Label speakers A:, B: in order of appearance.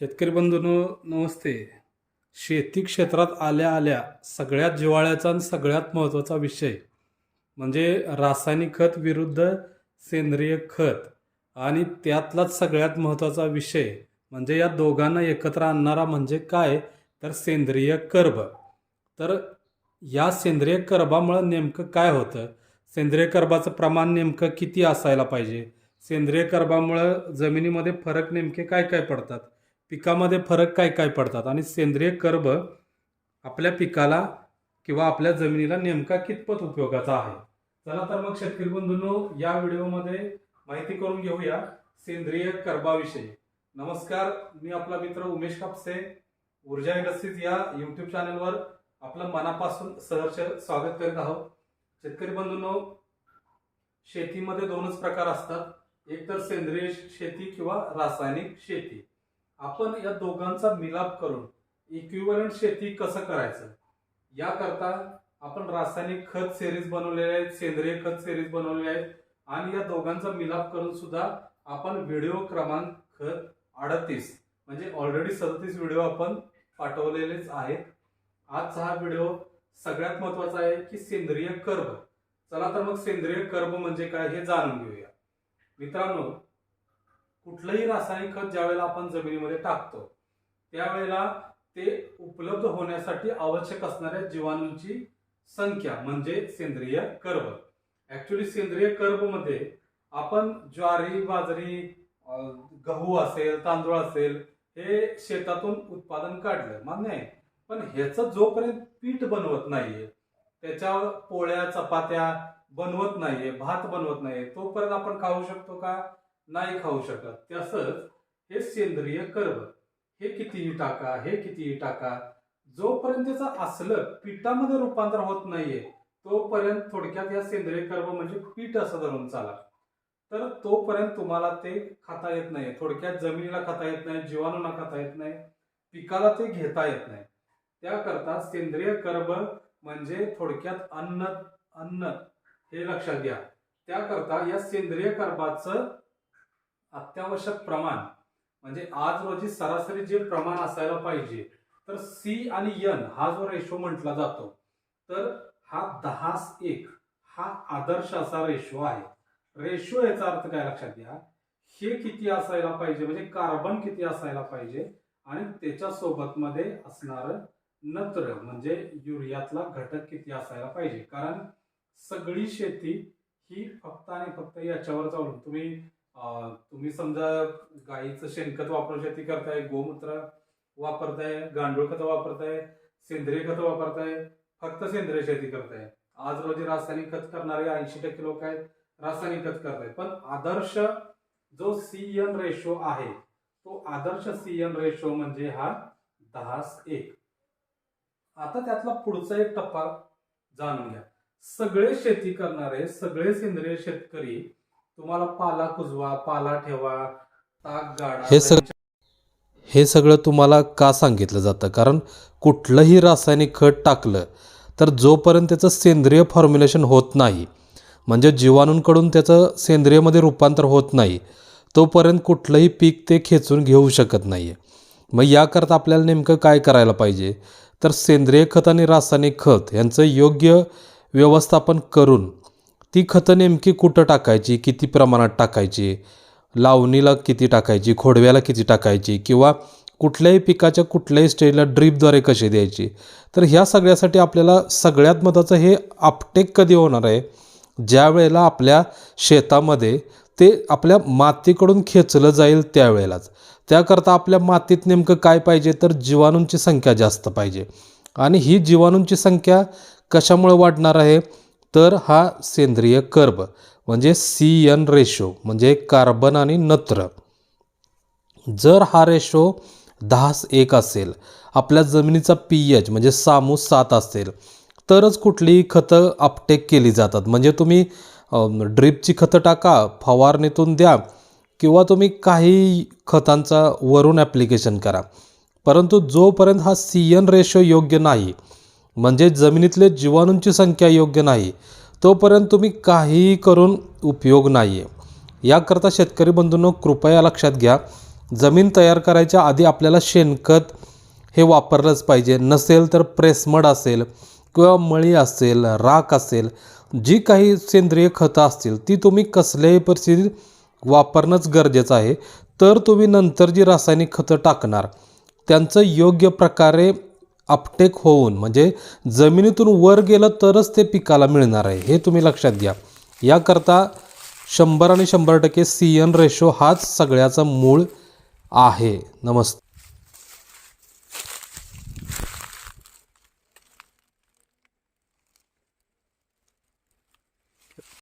A: शेतकरी बंधूंनो नमस्ते. शेती क्षेत्रात आल्या आल्या सगळ्यात जिव्हाळ्याचा आणि सगळ्यात महत्त्वाचा विषय म्हणजे रासायनिक खत विरुद्ध सेंद्रिय खत आणि त्यातलाच सगळ्यात महत्त्वाचा विषय म्हणजे या दोघांना एकत्र आणणारा म्हणजे काय? तर सेंद्रिय कर्ब. तर या सेंद्रिय कर्बामुळं नेमकं काय होतं? सेंद्रिय कर्बाचं प्रमाण नेमकं किती असायला पाहिजे? सेंद्रिय कर्बामुळं जमिनीमध्ये फरक नेमके काय काय पडतात? पिकामध्ये फरक काय काय पडतात? आणि सेंद्रिय कर्ब आपल्या पिकाला किंवा आपल्या जमिनीला नेमका कितपत उपयोगाचा आहे? चला तर मग शेतकरी बंधूंनो या व्हिडिओमध्ये माहिती करून घेऊया सेंद्रिय कर्बाविषयी. नमस्कार मी आपला मित्र उमेश कापसे ऊर्जा इंडस्ट्रीज या यूट्यूब चॅनलवर आपलं मनापासून सहर्ष स्वागत करीत आहोत. शेतकरी बंधूंनो शेतीमध्ये दोनच प्रकार असतात. एक तर सेंद्रिय शेती किंवा रासायनिक शेती. आपण या दोघांचा मिलाप करून इक्विवलंट शेती कसं करायचं? याकरता आपण रासायनिक खत सिरीज बनवलेले आहेत सेंद्रिय खत सिरीज बनवलेले आहेत आणि या दोघांचा मिलाप करून सुद्धा आपण व्हिडिओ क्रमांक खत अडतीस म्हणजे ऑलरेडी सदतीस व्हिडिओ आपण पाठवलेलेच आहेत. आजचा हा व्हिडिओ सगळ्यात महत्त्वाचा आहे की सेंद्रिय कर्ब. चला तर मग सेंद्रिय कर्ब म्हणजे काय हे जाणून घेऊया. मित्रांनो कुठलंही रासायनिक खत ज्यावेळेला आपण जमिनीमध्ये टाकतो त्यावेळेला ते उपलब्ध होण्यासाठी आवश्यक असणाऱ्या जीवाणूंची संख्या म्हणजे सेंद्रिय कर्ब. ऍक्च्युली सेंद्रिय कर्बमध्ये आपण ज्वारी बाजरी गहू असेल तांदूळ असेल हे शेतातून उत्पादन काढलं मान्य आहे. पण ह्याचं जोपर्यंत पीठ बनवत नाहीये त्याच्या पोळ्या चपात्या बनवत नाहीये भात बनवत नाहीये तोपर्यंत आपण खाऊ शकतो का? नाही खाऊ शकत. तसंच हे सेंद्रिय कर्ब हे कितीही टाका हे कितीही टाका जोपर्यंत त्याचं असलं पिठामध्ये रूपांतर होत नाहीये तोपर्यंत थोडक्यात या सेंद्रिय कर्ब म्हणजे पीठ असं धरून चाला. तर तोपर्यंत तुम्हाला ते खाता येत नाही. थोडक्यात जमिनीला खाता येत नाही जीवाणूंना खाता येत नाही पिकाला ते घेता येत नाही. त्याकरता सेंद्रिय कर्ब म्हणजे थोडक्यात अन्न अन्न हे लक्षात घ्या. त्याकरता या सेंद्रिय कर्बाचं अत्यावश्यक प्रमाण म्हणजे आज रोजी सरासरी जे प्रमाण असायला पाहिजे तर सी आणि एन हा जो रेशो म्हटला जातो तर हा दहास एक हा आदर्श असा रेशो आहे. रेशो याचा अर्थ काय लक्षात घ्या हे किती असायला पाहिजे म्हणजे कार्बन किती असायला पाहिजे आणि त्याच्यासोबत मध्ये असणार नत्र म्हणजे युरियातला घटक किती असायला पाहिजे. कारण सगळी शेती ही फक्त आणि फक्त याच्यावर चालून तुम्ही तुम्ही समजा गाईचं शेणखत वापरून शेती करताय गोमूत्र वापरताय गांडूळ खत वापरताय सेंद्रिय खत वापरताय फक्त सेंद्रिय शेती करताय. आज रोजी रासायनिक खत करणारे ऐंशी टक्के लोक आहेत रासायनिक खत करतायत पण आदर्श जो सी एन रेशो आहे तो आदर्श सी एन रेशो म्हणजे हा दहास एक. आता त्यातला पुढचा एक टप्पा जाणून घ्या. सगळे शेती करणारे सगळे सेंद्रिय शेतकरी तुम्हाला पाला कुजवा पाला ठेवा ताक गाडा
B: हे सग- हे सगळं तुम्हाला का सांगितलं जातं? कारण कुठलंही रासायनिक खत टाकलं तर जोपर्यंत त्याचं सेंद्रिय फॉर्म्युलेशन होत नाही म्हणजे जीवाणूंकडून त्याचं सेंद्रियमध्ये रूपांतर होत नाही तोपर्यंत कुठलंही पीक ते खेचून घेऊ शकत नाही आहे मग याकरता आपल्याला नेमकं काय करायला पाहिजे? तर सेंद्रिय खत आणि रासायनिक खत यांचं योग्य व्यवस्थापन करून ती खतं नेमकी कुठं टाकायची किती प्रमाणात टाकायची लावणीला किती टाकायची खोडव्याला किती टाकायची किंवा कुठल्याही पिकाच्या कुठल्याही स्टेजला ड्रीपद्वारे कशी द्यायची? तर ह्या सगळ्यासाठी आपल्याला सगळ्यात महत्त्वाचं हे आपटेक कधी होणार आहे? ज्या वेळेला आपल्या शेतामध्ये ते आपल्या मातीकडून खेचलं जाईल त्यावेळेलाच. त्याकरता आपल्या मातीत नेमकं काय पाहिजे? तर जीवाणूंची संख्या जास्त पाहिजे. आणि ही जीवाणूंची संख्या कशामुळे वाढणार आहे? तर हा सेंद्रिय कर्ब म्हणजे सी एन रेशो म्हणजे कार्बन आणि नत्र. जर हा रेशो दहास एक असेल आपल्या जमिनीचा पी एच म्हणजे सामू सात असेल तरच कुठलीही खतं अपटेक केली जातात. म्हणजे तुम्ही ड्रिपची खतं टाका फवारणीतून द्या किंवा तुम्ही काही खतांचा वरून ॲप्लिकेशन करा. परंतु जोपर्यंत हा सी एन रेशो योग्य नाही म्हणजे जमिनीतले जीवाणूंची संख्या योग्य नाही तोपर्यंत तुम्ही काहीही करून उपयोग नाही आहे याकरता शेतकरी बंधूंनो कृपया लक्षात घ्या जमीन तयार करायच्या आधी आपल्याला शेणखत हे वापरलंच पाहिजे. नसेल तर प्रेसमड असेल किंवा मळी असेल राख असेल जी काही सेंद्रिय खतं असतील ती तुम्ही कसल्याही परिस्थितीत वापरणंच गरजेचं आहे. तर तुम्ही नंतर जी रासायनिक खतं टाकणार त्यांचं योग्य प्रकारे अपटेक होऊन म्हणजे जमिनीतून वर गेलं तरच ते पिकाला मिळणार आहे हे तुम्ही लक्षात घ्या. याकरता शंभर आणि शंभर टक्के सी एन रेशो हाच सगळ्याचा मूळ आहे. नमस्ते.